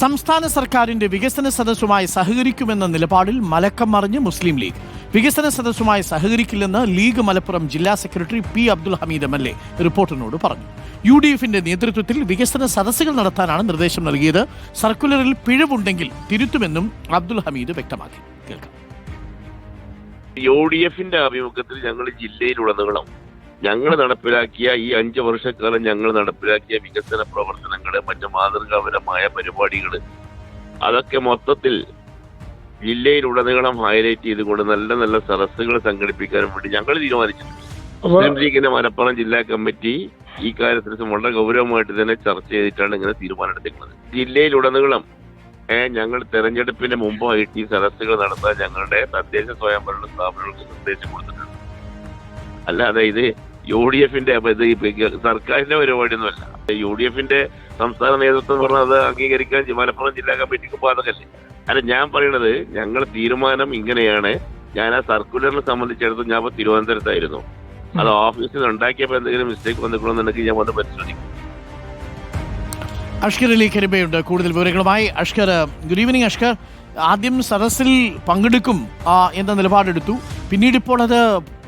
സംസ്ഥാന സർക്കാരിന്റെ വികസന സദസ്സുമായി സഹകരിക്കുമെന്ന നിലപാടിൽ മലക്കം മറിഞ്ഞ് മുസ്ലിം ലീഗ്. വികസന സദസ്സുമായി സഹകരിക്കില്ലെന്ന് ലീഗ് മലപ്പുറം ജില്ലാ secretary P Abdul Hameed M L A റിപ്പോർട്ടിനോട് പറഞ്ഞു. യു ഡി എഫിന്റെ നേതൃത്വത്തിൽ വികസന സദസ്സുകൾ നടത്താനാണ് നിർദ്ദേശം നൽകിയത്. സർക്കുലറിൽ പിഴവുണ്ടെങ്കിൽ തിരുത്തുമെന്നും അബ്ദുൽ ഹമീദ് വ്യക്തമാക്കി. കേൾക്കാം. യു ഡി എഫിന്റെ ആഭിമുഖ്യത്തിൽ ഞങ്ങൾ ജില്ലയിലുടനീളം ഞങ്ങൾ നടപ്പിലാക്കിയ ഈ അഞ്ച് വർഷക്കാലം ഞങ്ങൾ നടപ്പിലാക്കിയ വികസന പ്രവർത്തനങ്ങൾ മറ്റു മാതൃകാപരമായ പരിപാടികൾ അതൊക്കെ മൊത്തത്തിൽ ജില്ലയിലുടനീളം ഹൈലൈറ്റ് ചെയ്തുകൊണ്ട് നല്ല നല്ല സദസ്സുകൾ സംഘടിപ്പിക്കാനും വേണ്ടി ഞങ്ങൾ തീരുമാനിച്ചിട്ടുണ്ട്. മുസ്ലിം ലീഗിന്റെ മലപ്പുറം ജില്ലാ കമ്മിറ്റി ഈ കാര്യത്തിൽ വളരെ ഗൗരവമായിട്ട് തന്നെ ചർച്ച ചെയ്തിട്ടാണ് ഇങ്ങനെ തീരുമാനമെടുത്തിട്ടുള്ളത് ജില്ലയിലുടനീളം ഞങ്ങൾ തെരഞ്ഞെടുപ്പിന് മുമ്പായിട്ട് ഈ സദസ്സുകൾ നടത്താൻ ഞങ്ങളുടെ തദ്ദേശ സ്വയംഭരണ സ്ഥാപനങ്ങൾക്ക് നിർദ്ദേശം കൊടുത്തിട്ടുണ്ട്. അല്ലാതെ ഇത് യു ഡി എഫിന്റെ സർക്കാരിന്റെ പരിപാടിയൊന്നുമല്ല. യു ഡി എഫിന്റെ സംസ്ഥാന നേതൃത്വം അത് അംഗീകരിക്കാൻ മലപ്പുറം ജില്ലാ കമ്മിറ്റിക്ക് ബാധകല്ലേ? അല്ല ഞാൻ പറയണത് ഞങ്ങൾ തീരുമാനം ഇങ്ങനെയാണ്. ഞാൻ ആ സർക്കുലറിനെ സംബന്ധിച്ചിടത്തോളം ഞാൻ ഇപ്പൊ തിരുവനന്തപുരത്തായിരുന്നു. അത് ഓഫീസിൽ ഉണ്ടാക്കിയപ്പോൾ എന്തെങ്കിലും മിസ്റ്റേക്ക് വന്നിട്ടുണ്ടെന്നുണ്ടെങ്കിൽ ഞാൻ വന്ന് പരിശോധിക്കും. അഷ്കർ അലി കരിബയുണ്ട് കൂടുതൽ വിവരങ്ങളുമായി അഷ്കർ ഗുഡ് ഈവനിങ് അഷ്കർ. ആദ്യം സദസ്സിൽ പങ്കെടുക്കും. എന്ന നിലപാടെടുത്തു. പിന്നീട് ഇപ്പോൾ അത്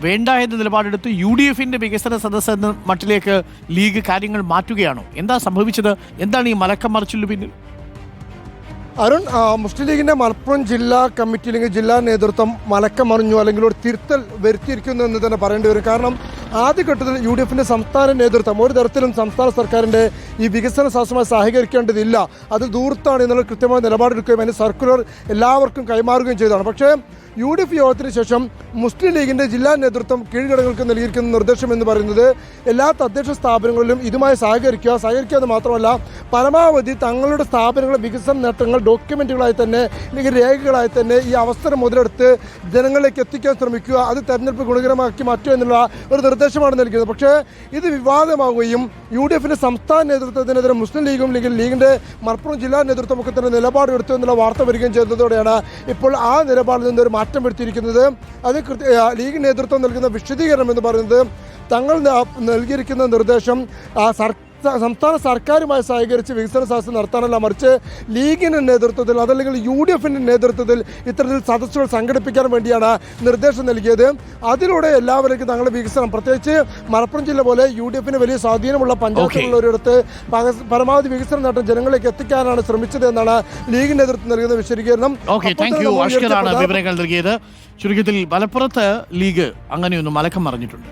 വേണ്ട എന്ന നിലപാടെടുത്ത് യു ഡി എഫിന്റെ വികസന സദസ്സ് എന്ന മട്ടിലേക്ക് ലീഗ് കാര്യങ്ങൾ മാറ്റുകയാണോ? എന്താ സംഭവിച്ചത്? എന്താണ് ഈ മലക്കം മറിച്ചില്ലു പിന്നിൽ? അരുൺ മുസ്ലിം ലീഗിന്റെ മലപ്പുറം ജില്ലാ കമ്മിറ്റി അല്ലെങ്കിൽ ജില്ലാ നേതൃത്വം മലക്കം മറിഞ്ഞു അല്ലെങ്കിൽ ഒരു തിരുത്തൽ വരുത്തിയിരിക്കുന്നു എന്ന് തന്നെ പറയേണ്ടി വരും. കാരണം ആദ്യഘട്ടത്തിൽ യു ഡി എഫിന്റെ സംസ്ഥാന നേതൃത്വം ഒരു തരത്തിലും സംസ്ഥാന സർക്കാരിന്റെ ഈ വികസന സാഹസമായി സഹകരിക്കേണ്ടതില്ല. അത് ദൂർത്താണ് എന്നുള്ള കൃത്യമായ നിലപാടെടുക്കുകയും അതിന് സർക്കുലർ എല്ലാവർക്കും കൈമാറുകയും ചെയ്തതാണ്. പക്ഷേ യു ഡി എഫ് യോഗത്തിന് ശേഷം മുസ്ലിം ലീഗിന്റെ ജില്ലാ നേതൃത്വം കീഴ്ഘടകങ്ങൾക്ക് നൽകിയിരിക്കുന്ന നിർദ്ദേശം എന്ന് പറയുന്നത് എല്ലാ തദ്ദേശ സ്ഥാപനങ്ങളിലും ഇതുമായി സഹകരിക്കുക. സഹകരിക്കുക എന്ന് മാത്രമല്ല പരമാവധി തങ്ങളുടെ സ്ഥാപനങ്ങളുടെ വികസന നേട്ടങ്ങൾ ഡോക്യുമെന്റുകളായി തന്നെ അല്ലെങ്കിൽ രേഖകളായി തന്നെ ഈ അവസരം മുതലെടുത്ത് ജനങ്ങളിലേക്ക് എത്തിക്കാൻ ശ്രമിക്കുക. അത് തെരഞ്ഞെടുപ്പ് ഗുണകരമാക്കി മാറ്റുക എന്നുള്ള ഒരു നിർദ്ദേശമാണ് നൽകിയത്. പക്ഷേ ഇത് വിവാദമാവുകയും യു ഡി എഫിന്റെ സംസ്ഥാന നേതൃത്വത്തിനെതിരെ മുസ്ലിം ലീഗും അല്ലെങ്കിൽ ലീഗിന്റെ മലപ്പുറം ജില്ലാ നേതൃത്വമൊക്കെ തന്നെ നിലപാടെടുത്തു എന്നുള്ള വാർത്ത വരികയും ചെയ്തതോടെയാണ് ഇപ്പോൾ ആ നിലപാടിൽ നിന്ന് ഒരു മാറ്റം വരുത്തിയിരിക്കുന്നത് അത് കൃത്യ- ലീഗ് നേതൃത്വം നൽകുന്ന വിശദീകരണം എന്ന് പറയുന്നത് തങ്ങൾ നൽകിയിരിക്കുന്ന നിർദ്ദേശം ആ, സർ- സംസ്ഥാന സർക്കാരുമായി സഹകരിച്ച് വികസന സദസ്സ് നടത്താനല്ല മറിച്ച് ലീഗിന്റെ നേതൃത്വത്തിൽ അതല്ലെങ്കിൽ യു ഡി എഫിന്റെ നേതൃത്വത്തിൽ ഇത്തരത്തിൽ സദസ്സുകൾ സംഘടിപ്പിക്കാൻ വേണ്ടിയാണ് നിർദ്ദേശം നൽകിയത്. അതിലൂടെ എല്ലാവർക്കും തങ്ങളുടെ വികസനം പ്രത്യേകിച്ച് മലപ്പുറം ജില്ല പോലെ യു ഡി എഫിന് വലിയ സ്വാധീനമുള്ള പഞ്ചായത്തുകളിൽ ഒരിടത്ത് പരമാവധി വികസനം നേട്ടം ജനങ്ങളിലേക്ക് എത്തിക്കാനാണ് ശ്രമിച്ചത് എന്നാണ് ലീഗിന്റെ നേതൃത്വം നൽകുന്ന വിശദീകരണം. വിവരങ്ങൾ നൽകിയത്. ചുരുക്കത്തിൽ മലപ്പുറത്ത് ലീഗ് അങ്ങനെയൊന്നും മലക്കം മറിഞ്ഞിട്ടുണ്ട്.